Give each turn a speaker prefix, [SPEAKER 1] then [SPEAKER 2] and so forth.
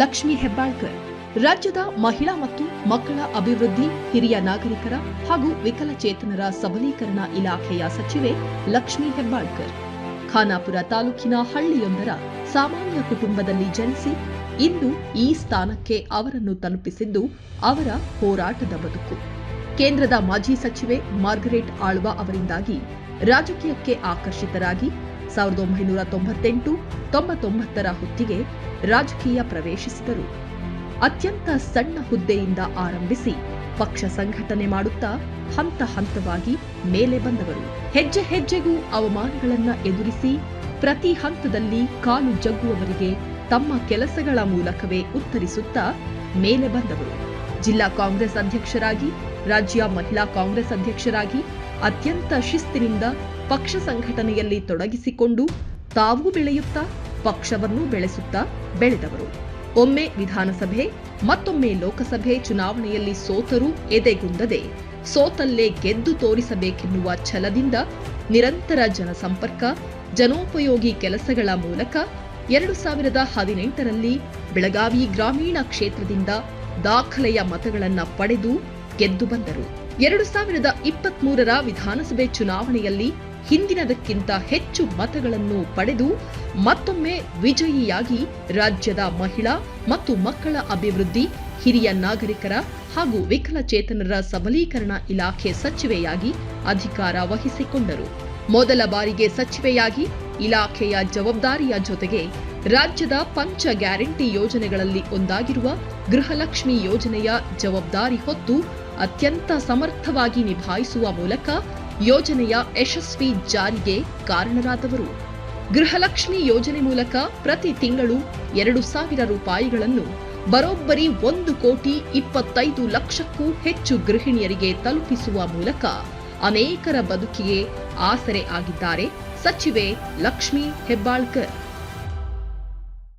[SPEAKER 1] ಲಕ್ಷ್ಮಿ ಹೆಬ್ಬಾಳ್ಕರ್, ರಾಜ್ಯದ ಮಹಿಳಾ ಮತ್ತು ಮಕ್ಕಳ ಅಭಿವೃದ್ಧಿ ಹಿರಿಯ ನಾಗರಿಕರ ಹಾಗೂ ವಿಕಲಚೇತನರ ಸಬಲೀಕರಣ ಇಲಾಖೆಯ ಸಚಿವೆ ಲಕ್ಷ್ಮಿ ಹೆಬ್ಬಾಳ್ಕರ್. ಖಾನಾಪುರ ತಾಲೂಕಿನ ಹಳ್ಳಿಯೊಂದರ ಸಾಮಾನ್ಯ ಕುಟುಂಬದಲ್ಲಿ ಜನಿಸಿ ಇಂದು ಈ ಸ್ಥಾನಕ್ಕೆ ಅವರನ್ನು ತಲುಪಿಸಿದ್ದು ಅವರ ಹೋರಾಟದ ಬದುಕು. ಕೇಂದ್ರದ ಮಾಜಿ ಸಚಿವೆ ಮಾರ್ಗರೇಟ್ ಆಳ್ವಾ ಅವರಿಂದಾಗಿ ರಾಜಕೀಯಕ್ಕೆ ಆಕರ್ಷಿತರಾಗಿ ಸಾವಿರದ ಒಂಬೈನೂರ ತೊಂಬತ್ತೆಂಟು ತೊಂಬತ್ತೊಂಬತ್ತರ ಹೊತ್ತಿಗೆ ರಾಜಕೀಯ ಪ್ರವೇಶಿಸಿದರು. ಅತ್ಯಂತ ಸಣ್ಣ ಹುದ್ದೆಯಿಂದ ಆರಂಭಿಸಿ ಪಕ್ಷ ಸಂಘಟನೆ ಮಾಡುತ್ತಾ ಹಂತ ಹಂತವಾಗಿ ಮೇಲೆ ಬಂದವರು. ಹೆಜ್ಜೆ ಹೆಜ್ಜೆಗೂ ಅವಮಾನಗಳನ್ನ ಎದುರಿಸಿ ಪ್ರತಿ ಹಂತದಲ್ಲಿ ಕಾಲು ಜಗ್ಗುವವರಿಗೆ ತಮ್ಮ ಕೆಲಸಗಳ ಮೂಲಕವೇ ಉತ್ತರಿಸುತ್ತಾ ಮೇಲೆ ಬಂದವರು. ಜಿಲ್ಲಾ ಕಾಂಗ್ರೆಸ್ ಅಧ್ಯಕ್ಷರಾಗಿ, ರಾಜ್ಯ ಮಹಿಳಾ ಕಾಂಗ್ರೆಸ್ ಅಧ್ಯಕ್ಷರಾಗಿ ಅತ್ಯಂತ ಶಿಸ್ತಿನಿಂದ ಪಕ್ಷ ಸಂಘಟನೆಯಲ್ಲಿ ತೊಡಗಿಸಿಕೊಂಡು ತಾವೂ ಬೆಳೆಯುತ್ತಾ, ಪಕ್ಷವನ್ನು ಬೆಳೆಸುತ್ತಾ ಬೆಳೆದವರು. ಒಮ್ಮೆ ವಿಧಾನಸಭೆ, ಮತ್ತೊಮ್ಮೆ ಲೋಕಸಭೆ ಚುನಾವಣೆಯಲ್ಲಿ ಸೋತರೂ ಎದೆಗುಂದದೆ. ಸೋತಲ್ಲೇ ಗೆದ್ದು ತೋರಿಸಬೇಕೆನ್ನುವ ಛಲದಿಂದ ನಿರಂತರ ಜನಸಂಪರ್ಕ, ಜನೋಪಯೋಗಿ ಕೆಲಸಗಳ ಮೂಲಕ ಎರಡು ಸಾವಿರದ ಹದಿನೆಂಟರಲ್ಲಿ ಬೆಳಗಾವಿ ಗ್ರಾಮೀಣ ಕ್ಷೇತ್ರದಿಂದ ದಾಖಲೆಯ ಮತಗಳನ್ನು ಪಡೆದು ಗೆದ್ದು ಬಂದರು. ಎರಡು ಸಾವಿರದ ಇಪ್ಪತ್ಮೂರರ ವಿಧಾನಸಭೆ ಚುನಾವಣೆಯಲ್ಲಿ ಹಿಂದಿನದಕ್ಕಿಂತ ಹೆಚ್ಚು ಮತಗಳನ್ನು ಪಡೆದು ಮತ್ತೊಮ್ಮೆ ವಿಜಯಿಯಾಗಿ ರಾಜ್ಯದ ಮಹಿಳಾ ಮತ್ತು ಮಕ್ಕಳ ಅಭಿವೃದ್ಧಿ, ಹಿರಿಯ ನಾಗರಿಕರ ಹಾಗೂ ವಿಕಲಚೇತನರ ಸಬಲೀಕರಣ ಇಲಾಖೆ ಸಚಿವೆಯಾಗಿ ಅಧಿಕಾರ ವಹಿಸಿಕೊಂಡರು. ಮೊದಲ ಬಾರಿಗೆ ಸಚಿವೆಯಾಗಿ ಇಲಾಖೆಯ ಜವಾಬ್ದಾರಿಯ ಜೊತೆಗೆ ರಾಜ್ಯದ ಪಂಚ ಗ್ಯಾರಂಟಿ ಯೋಜನೆಗಳಲ್ಲಿ ಒಂದಾಗಿರುವ ಗೃಹಲಕ್ಷ್ಮಿ ಯೋಜನೆಯ ಜವಾಬ್ದಾರಿ ಹೊತ್ತು ಅತ್ಯಂತ ಸಮರ್ಥವಾಗಿ ನಿಭಾಯಿಸುವ ಮೂಲಕ ಯೋಜನೆಯ ಯಶಸ್ವಿ ಜಾರಿಗೆ ಕಾರಣರಾದವರು. ಗೃಹಲಕ್ಷ್ಮಿ ಯೋಜನೆ ಮೂಲಕ ಪ್ರತಿ ತಿಂಗಳು ಎರಡು ಸಾವಿರ ರೂಪಾಯಿಗಳನ್ನು, ಬರೋಬ್ಬರಿ ಒಂದು ಕೋಟಿ ಇಪ್ಪತ್ತೈದು ಲಕ್ಷಕ್ಕೂ ಹೆಚ್ಚು ಗೃಹಿಣಿಯರಿಗೆ ತಲುಪಿಸುವ ಮೂಲಕ ಅನೇಕರ ಬದುಕಿಗೆ ಆಸರೆ ಆಗಿದ್ದಾರೆ ಸಚಿವೆ ಲಕ್ಷ್ಮಿ ಹೆಬ್ಬಾಳ್ಕರ್.